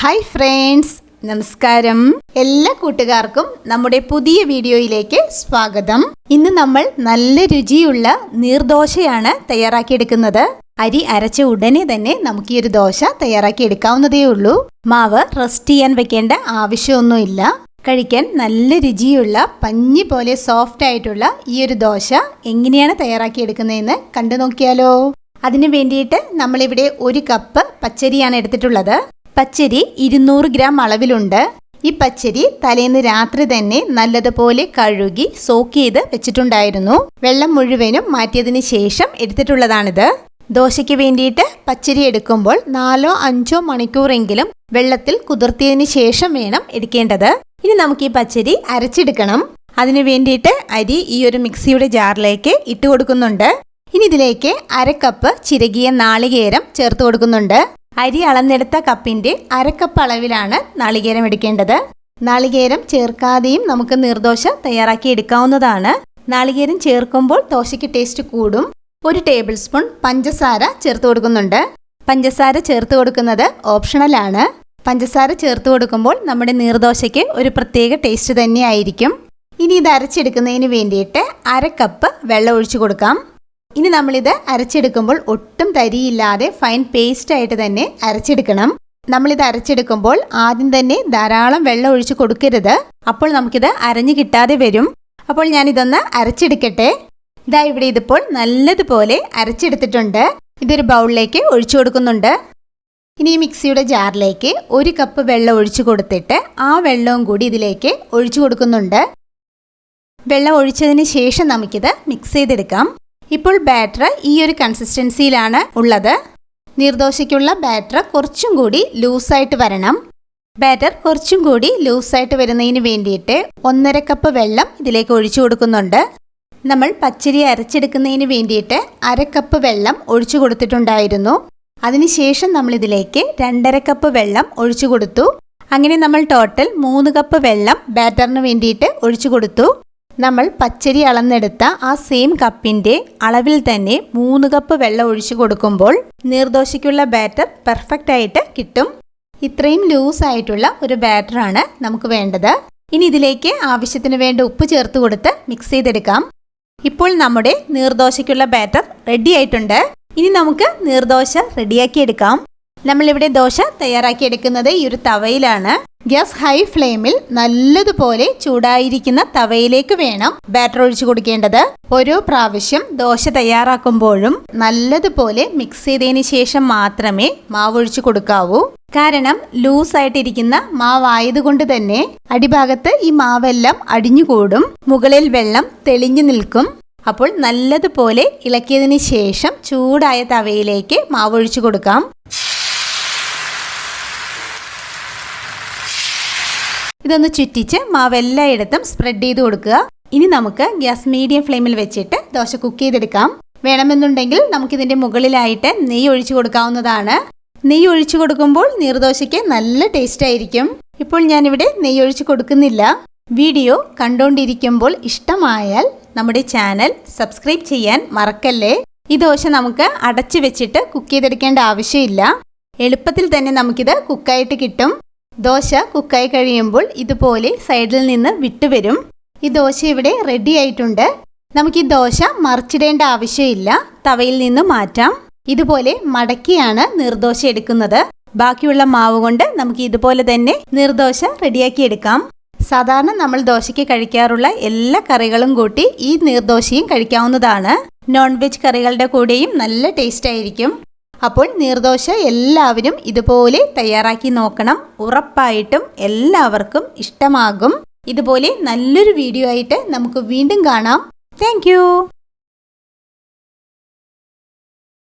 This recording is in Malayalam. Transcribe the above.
ഹായ് ഫ്രണ്ട്സ് നമസ്കാരം. എല്ലാ കൂട്ടുകാർക്കും നമ്മുടെ പുതിയ വീഡിയോയിലേക്ക് സ്വാഗതം. ഇന്ന് നമ്മൾ നല്ല രുചിയുള്ള നീർദോശയാണ് തയ്യാറാക്കിയെടുക്കുന്നത്. അരി അരച്ച ഉടനെ തന്നെ നമുക്ക് ഈ ഒരു ദോശ തയ്യാറാക്കി എടുക്കാവുന്നതേ ഉള്ളൂ. മാവ് റെസ്റ്റ് ചെയ്യാൻ വെക്കേണ്ട ആവശ്യമൊന്നുമില്ല. കഴിക്കാൻ നല്ല രുചിയുള്ള പഞ്ഞി പോലെ സോഫ്റ്റ് ആയിട്ടുള്ള ഈ ഒരു ദോശ എങ്ങനെയാണ് തയ്യാറാക്കി തയ്യാറാക്കിയെടുക്കുന്നതെന്ന് കണ്ടു നോക്കിയാലോ. അതിനു വേണ്ടിയിട്ട് നമ്മളിവിടെ ഒരു കപ്പ് പച്ചരിയാണ് എടുത്തിട്ടുള്ളത്. പച്ചരി ഇരുന്നൂറ് ഗ്രാം അളവിലുണ്ട്. ഈ പച്ചരി തലേന്ന് രാത്രി തന്നെ നല്ലതുപോലെ കഴുകി സോക്ക് ചെയ്ത് വെച്ചിട്ടുണ്ടായിരുന്നു. വെള്ളം മുഴുവനും മാറ്റിയതിന് ശേഷം എടുത്തിട്ടുള്ളതാണിത്. ദോശയ്ക്ക് വേണ്ടിയിട്ട് പച്ചരി എടുക്കുമ്പോൾ നാലോ അഞ്ചോ മണിക്കൂറെങ്കിലും വെള്ളത്തിൽ കുതിർത്തിയതിന് ശേഷം വേണം എടുക്കേണ്ടത്. ഇനി നമുക്ക് ഈ പച്ചരി അരച്ചെടുക്കണം. അതിനു വേണ്ടിയിട്ട് അരി ഈ ഒരു മിക്സിയുടെ ജാറിലേക്ക് ഇട്ട് കൊടുക്കുന്നുണ്ട്. ഇനി ഇതിലേക്ക് അരക്കപ്പ് ചിരകിയ നാളികേരം ചേർത്ത് കൊടുക്കുന്നുണ്ട്. അരി അളന്നെടുത്ത കപ്പിന്റെ അരക്കപ്പ് അളവിലാണ് നാളികേരം എടുക്കേണ്ടത്. നാളികേരം ചേർക്കാതെയും നമുക്ക് നീർദോശ തയ്യാറാക്കി എടുക്കാവുന്നതാണ്. നാളികേരം ചേർക്കുമ്പോൾ ദോശയ്ക്ക് ടേസ്റ്റ് കൂടും. ഒരു ടേബിൾ സ്പൂൺ പഞ്ചസാര ചേർത്ത് കൊടുക്കുന്നുണ്ട്. പഞ്ചസാര ചേർത്ത് കൊടുക്കുന്നത് ഓപ്ഷണലാണ് പഞ്ചസാര ചേർത്ത് കൊടുക്കുമ്പോൾ നമ്മുടെ നീർദോശയ്ക്ക് ഒരു പ്രത്യേക ടേസ്റ്റ് തന്നെയായിരിക്കും ഇനി ഇത് അരച്ചെടുക്കുന്നതിന് വേണ്ടിയിട്ട് അര കപ്പ് വെള്ളം ഒഴിച്ചു കൊടുക്കാം. ഇനി നമ്മളിത് അരച്ചെടുക്കുമ്പോൾ ഒട്ടും തരിയില്ലാതെ ഫൈൻ പേസ്റ്റ് ആയിട്ട് തന്നെ അരച്ചെടുക്കണം. നമ്മളിത് അരച്ചെടുക്കുമ്പോൾ ആദ്യം തന്നെ ധാരാളം വെള്ളം ഒഴിച്ച് കൊടുക്കരുത്. അപ്പോൾ നമുക്കിത് അരഞ്ഞു കിട്ടാതെ വരും. അപ്പോൾ ഞാനിതൊന്ന് അരച്ചെടുക്കട്ടെ. ഇതാ ഇവിടെ ഇതിപ്പോൾ നല്ലതുപോലെ അരച്ചെടുത്തിട്ടുണ്ട്. ഇതൊരു ബൗളിലേക്ക് ഒഴിച്ചു കൊടുക്കുന്നുണ്ട്. ഇനി ഈ മിക്സിയുടെ ജാറിലേക്ക് ഒരു കപ്പ് വെള്ളം ഒഴിച്ചു കൊടുത്തിട്ട് ആ വെള്ളവും കൂടി ഇതിലേക്ക് ഒഴിച്ചു കൊടുക്കുന്നുണ്ട്. വെള്ളം ഒഴിച്ചതിന് ശേഷം നമുക്കിത് മിക്സ് ചെയ്തെടുക്കാം. ഇപ്പോൾ ബാറ്റർ ഈ ഒരു കൺസിസ്റ്റൻസിയിലാണ് ഉള്ളത്. നീർദോശയ്ക്കുള്ള ബാറ്റർ കുറച്ചും കൂടി ലൂസായിട്ട് വരണം. ബാറ്റർ കുറച്ചും കൂടി ലൂസായിട്ട് വരുന്നതിന് വേണ്ടിയിട്ട് ഒന്നര കപ്പ് വെള്ളം ഇതിലേക്ക് ഒഴിച്ചു കൊടുക്കുന്നുണ്ട്. നമ്മൾ പച്ചരി അരച്ചെടുക്കുന്നതിന് വേണ്ടിയിട്ട് അര കപ്പ് വെള്ളം ഒഴിച്ചു കൊടുത്തിട്ടുണ്ടായിരുന്നു. അതിനുശേഷം നമ്മൾ ഇതിലേക്ക് രണ്ടര കപ്പ് വെള്ളം ഒഴിച്ചു കൊടുത്തു. അങ്ങനെ നമ്മൾ ടോട്ടൽ മൂന്ന് കപ്പ് വെള്ളം ബാറ്ററിന് വേണ്ടിയിട്ട് ഒഴിച്ചു കൊടുത്തു. നമ്മൾ പച്ചരി അളന്നെടുത്ത ആ സെയിം കപ്പിന്റെ അളവിൽ തന്നെ മൂന്ന് കപ്പ് വെള്ളം ഒഴിച്ചു കൊടുക്കുമ്പോൾ നീർദോശയ്ക്കുള്ള ബാറ്റർ പെർഫെക്റ്റ് ആയിട്ട് കിട്ടും. ഇത്രയും ലൂസ് ആയിട്ടുള്ള ഒരു ബാറ്ററാണ് നമുക്ക് വേണ്ടത്. ഇനി ഇതിലേക്ക് ആവശ്യത്തിന് വേണ്ട ഉപ്പ് ചേർത്ത് കൊടുത്ത് മിക്സ് ചെയ്തെടുക്കാം. ഇപ്പോൾ നമ്മുടെ നീർദോശയ്ക്കുള്ള ബാറ്റർ റെഡി ആയിട്ടുണ്ട്. ഇനി നമുക്ക് നീർദോശ റെഡിയാക്കിയെടുക്കാം നമ്മളിവിടെ ദോശ തയ്യാറാക്കിയെടുക്കുന്നത് ഈ ഒരു തവയിലാണ്. ഗ്യാസ് ഹൈ ഫ്ലെയിമിൽ നല്ലതുപോലെ ചൂടായിരിക്കുന്ന തവയിലേക്ക് വേണം ബാറ്റർ ഒഴിച്ചു കൊടുക്കേണ്ടത്. ഓരോ പ്രാവശ്യം ദോശ തയ്യാറാക്കുമ്പോഴും നല്ലതുപോലെ മിക്സ് ചെയ്തതിന് ശേഷം മാത്രമേ മാവ് ഒഴിച്ചു കൊടുക്കാവൂ. കാരണം ലൂസ് ആയിട്ടിരിക്കുന്ന മാവായതുകൊണ്ട് തന്നെ അടിഭാഗത്ത് ഈ മാവെല്ലാം അടിഞ്ഞുകൂടും. മുകളിൽ വെള്ളം തെളിഞ്ഞു നിൽക്കും. അപ്പോൾ നല്ലതുപോലെ ഇളക്കിയതിന് ശേഷം ചൂടായ തവയിലേക്ക് മാവ് ഒഴിച്ചു കൊടുക്കാം. ഇതൊന്ന് ചുറ്റിച്ച് മാവ് എല്ലായിടത്തും സ്പ്രെഡ് ചെയ്ത് കൊടുക്കുക. ഇനി നമുക്ക് ഗ്യാസ് മീഡിയം ഫ്ലെയിമിൽ വെച്ചിട്ട് ദോശ കുക്ക് ചെയ്തെടുക്കാം. വേണമെന്നുണ്ടെങ്കിൽ നമുക്കിതിന്റെ മുകളിലായിട്ട് നെയ്യ് ഒഴിച്ചു കൊടുക്കാവുന്നതാണ്. നെയ്യ് ഒഴിച്ചു കൊടുക്കുമ്പോൾ നീർദോശയ്ക്ക് നല്ല ടേസ്റ്റ് ആയിരിക്കും. ഇപ്പോൾ ഞാനിവിടെ നെയ്യ് ഒഴിച്ചു കൊടുക്കുന്നില്ല. വീഡിയോ കണ്ടുകൊണ്ടിരിക്കുമ്പോൾ ഇഷ്ടമായാൽ നമ്മുടെ ചാനൽ സബ്സ്ക്രൈബ് ചെയ്യാൻ മറക്കല്ലേ? ഈ ദോശ നമുക്ക് അടച്ചു വെച്ചിട്ട് കുക്ക് ചെയ്തെടുക്കേണ്ട ആവശ്യമില്ല. എളുപ്പത്തിൽ തന്നെ നമുക്കിത് കുക്കായിട്ട് കിട്ടും. ദോശ കുക്കായി കഴിയുമ്പോൾ ഇതുപോലെ സൈഡിൽ നിന്ന് വിട്ടുവരും. ഈ ദോശ ഇവിടെ റെഡി ആയിട്ടുണ്ട്. നമുക്ക് ഈ ദോശ മറിച്ചിടേണ്ട ആവശ്യമില്ല. തവയിൽ നിന്ന് മാറ്റാം. ഇതുപോലെ മടക്കിയാണ് നിർദോശ എടുക്കുന്നത്. ബാക്കിയുള്ള മാവ് കൊണ്ട് നമുക്ക് ഇതുപോലെ തന്നെ നിർദോശ റെഡിയാക്കി എടുക്കാം. സാധാരണ നമ്മൾ ദോശയ്ക്ക് കഴിക്കാറുള്ള എല്ലാ കറികളും കൂട്ടി ഈ നീർദോശയും കഴിക്കാവുന്നതാണ്. നോൺ വെജ് കറികളുടെ കൂടെയും നല്ല ടേസ്റ്റ് ആയിരിക്കും. അപ്പോൾ നീർദോശ എല്ലാവരും ഇതുപോലെ തയ്യാറാക്കി നോക്കണം. ഉറപ്പായിട്ടും എല്ലാവർക്കും ഇഷ്ടമാകും. ഇതുപോലെ നല്ലൊരു വീഡിയോ ആയിട്ട് നമുക്ക് വീണ്ടും കാണാം. താങ്ക്